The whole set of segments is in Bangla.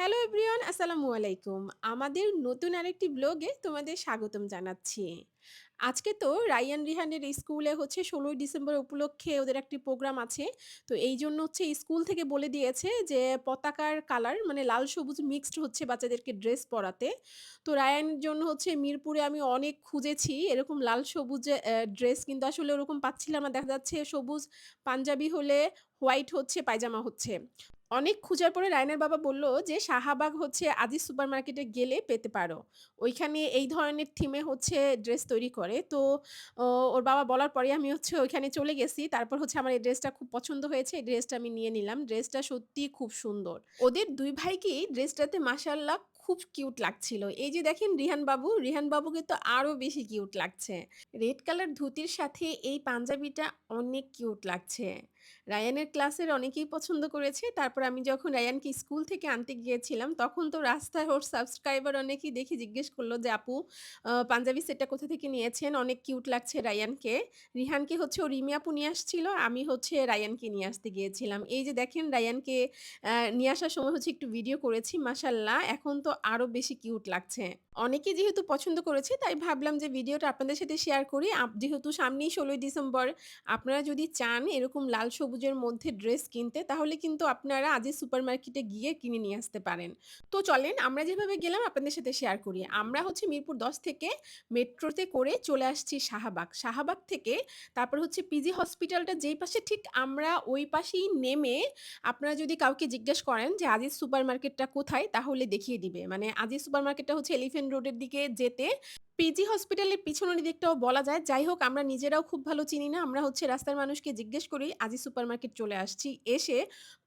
হ্যালো এভরিওয়ান, আসসালামু আলাইকুম। আমাদের নতুন আরেকটি ব্লগে তোমাদের স্বাগতম জানাচ্ছি। আজকে তো রায়ান রিহানের স্কুলে হচ্ছে ১৬ই ডিসেম্বর উপলক্ষে ওদের একটি প্রোগ্রাম আছে। তো এই জন্য হচ্ছে স্কুল থেকে বলে দিয়েছে যে পতাকার কালার মানে লাল, সবুজ মিক্সড হচ্ছে বাচ্চাদেরকে ড্রেস পরাতে। তো রায়ানের জন্য হচ্ছে মিরপুরে আমি অনেক খুঁজেছি, এরকম লাল, সবুজ ড্রেস কিন্তু আসলে ওরকম পাচ্ছিলাম না। দেখা যাচ্ছে সবুজ পাঞ্জাবি হলে হোয়াইট হচ্ছে, পায়জামা হচ্ছে। অনেক খোঁজার পরে রায়নের বাবা বলল যে, "শাহাবাগ হচ্ছে আদি সুপার মার্কেটে গেলে পেতে পারো। ওইখানে এই ধরনের থিমে হচ্ছে ড্রেস তৈরি করে।" তো ওর বাবা বলার পরে আমি হচ্ছে ওইখানে চলে গেছি। তারপর হচ্ছে আমার এই ড্রেসটা খুব পছন্দ হয়েছে। এই ড্রেসটা আমি নিয়ে নিলাম। ড্রেসটা সত্যি খুব সুন্দর। ওদের দুই ভাইকেই ড্রেসটাতে মাশাআল্লাহ খুব কিউট লাগছিল। এই যে দেখেন রিহান বাবু, রিহান বাবুকে তো আরও বেশি কিউট লাগছে। রেড কালার ধুতির সাথে এই পাঞ্জাবিটা অনেক কিউট লাগছে। রায়ানের ক্লাসের অনেকেই পছন্দ করেছে। তারপর আমি যখন রায়ানকে স্কুল থেকে আনতে গিয়েছিলাম, তখন তো রাস্তায় ওর সাবস্ক্রাইবার অনেকেই দেখে জিজ্ঞেস করল যে, "আপু পাঞ্জাবি সেটটা কোথা থেকে নিয়েছেন? অনেক কিউট লাগছে রায়ানকে।" রিহানকে হচ্ছে ও রিমি আপু নিয়ে আসছিল। আমি হচ্ছে রায়ানকে নিয়ে আসতে গিয়েছিলাম। এই যে দেখেন রায়ানকে নিয়ে আসার সময় হচ্ছে একটু ভিডিও করেছি। মাশাআল্লাহ এখন তো আরও বেশি কিউট লাগছে। অনেকে যেহেতু পছন্দ করেছে, তাই ভাবলাম যে ভিডিওটা আপনাদের সাথে শেয়ার করি। যেহেতু সামনেই ১৬ই ডিসেম্বর, আপনারা যদি চান এরকম লাল সবুজের মধ্যে ড্রেস কিনতে, তাহলে কিন্তু আপনারা আজই সুপার মার্কেটে গিয়ে কিনে নিয়ে আসতে পারেন। তো চলেন, আমরা যেভাবে গেলাম আপনাদের সাথে শেয়ার করি। আমরা হচ্ছে মিরপুর ১০ থেকে মেট্রোতে করে চলে আসছি শাহবাগ। শাহবাগ থেকে তারপর হচ্ছে পিজি হসপিটালটা যেই পাশে, ঠিক আমরা ওই পাশেই নেমে আপনারা যদি কাউকে জিজ্ঞেস করেন যে আজিজ সুপার মার্কেটটা কোথায়? তাহলে দেখিয়ে দিবে। মানে আজিজ সুপারমার্কেটটা হচ্ছে এলিফেন্ট রোডের দিকে যেতে। পিজি হসপিটালের পিছনের দিকটাও বলা যায়। যাই হোক আমরা নিজেরাও খুব ভালো চিনি না। আমরা হচ্ছে রাস্তার মানুষকে জিজ্ঞেস করেই আজিজ সুপারমার্কেট চলে আসছি। এসে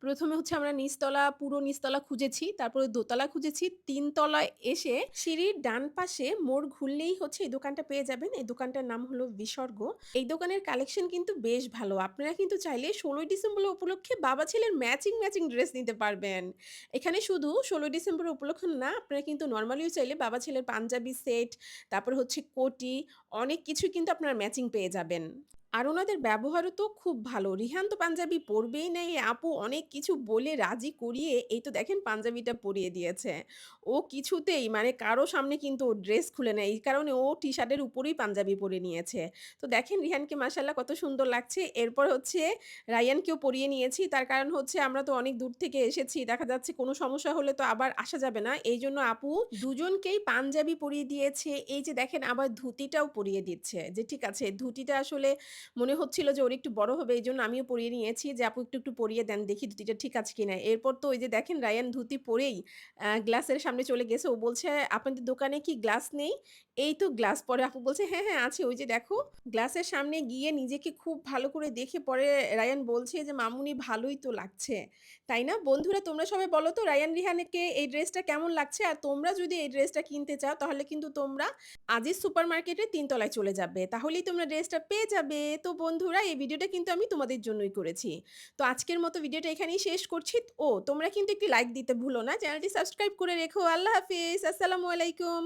প্রথমে হচ্ছে আমরা নিচতলা পুরো নিচতলা খুঁজেছি। তারপরে দোতলা খুঁজেছি। ৩ তলায় এসে সিঁড়ির ডান পাশে মোড় ঘুরলেই হচ্ছে এই দোকানটা পেয়ে যাবেন। এই দোকানটার নাম হলো বিসর্গ। এই দোকানের কালেকশন কিন্তু বেশ ভালো। আপনারা কিন্তু চাইলে ১৬ই ডিসেম্বর উপলক্ষে বাবা ছেলের ম্যাচিং, ম্যাচিং ড্রেস নিতে পারবেন। এখানে শুধু ১৬ই ডিসেম্বর উপলক্ষে না, আপনারা কিন্তু নরমালিও চাইলে বাবা ছেলের পাঞ্জাবি সেট, তারপর হচ্ছে কোটি অনেক কিছুই কিন্তু আপনারা ম্যাচিং পেয়ে যাবেন। আর ওনাদের ব্যবহারও তো খুব ভালো। রিহান তো পাঞ্জাবি পরবেই না। এই আপু অনেক কিছু বলে রাজি করিয়ে এই তো দেখেন পাঞ্জাবিটা পরিয়ে দিয়েছে। ও কিছুতেই মানে কারও সামনে কিন্তু ও ড্রেস খুলে নেয়। এই কারণে ও টি-শার্টের উপরেই পাঞ্জাবি পরে নিয়েছে। তো দেখেন রিহানকে মাশাআল্লাহ কত সুন্দর লাগছে। এরপর হচ্ছে রায়ানকেও পরিয়ে নিয়েছি। তার কারণ হচ্ছে আমরা তো অনেক দূর থেকে এসেছি। দেখা যাচ্ছে কোনো সমস্যা হলে তো আবার আসা যাবে না। এই জন্য আপু দুজনকেই পাঞ্জাবি পরিয়ে দিয়েছে। এই যে দেখেন আবার ধুতিটাও পরিয়ে দিচ্ছে। যে ঠিক আছে, ধুতিটা আসলে মনে হচ্ছিল যে ওর একটু বড় হবে এই জন্য আমিও পরিয়ে নিয়েছি যে, "আপু একটু, একটু পরিয়ে দেন দেখি ধুতিটা ঠিক আছে কিনা।" এরপর তো ওই যে দেখেন রায়ান ধুতি পরেই গ্লাসের সামনে চলে গেছে। ও বলছে, "আপনাদের দোকানে কি গ্লাস নেই?" এই তো গ্লাস পরে আপু বলছে, "হ্যাঁ, হ্যাঁ আছে ওই যে দেখো।" গ্লাসের সামনে গিয়ে নিজেকে খুব ভালো করে দেখে পরে রায়ান বলছে যে, "মামুনি ভালোই তো লাগছে।" তাই না? বন্ধুরা তোমরা সবাই বলো তো রায়ান রিহানকে এই ড্রেসটা কেমন লাগছে? আর তোমরা যদি এই ড্রেসটা কিনতে চাও তাহলে কিন্তু তোমরা আজিজ সুপারমার্কেটের ৩ তিনতলায় চলে যাবে। তাহলেই তোমরা ড্রেসটা পেয়ে যাবে। তো বন্ধুরা এই ভিডিওটা কিন্তু আমি তোমাদের জন্যই করেছি। তো আজকের মতো ভিডিওটা এখানেই শেষ করছি। ও তোমরা কিন্তু একটি লাইক দিতে ভুলো না। চ্যানেলটি সাবস্ক্রাইব করে রেখো। আল্লাহ হাফিজ। আসসালামু আলাইকুম।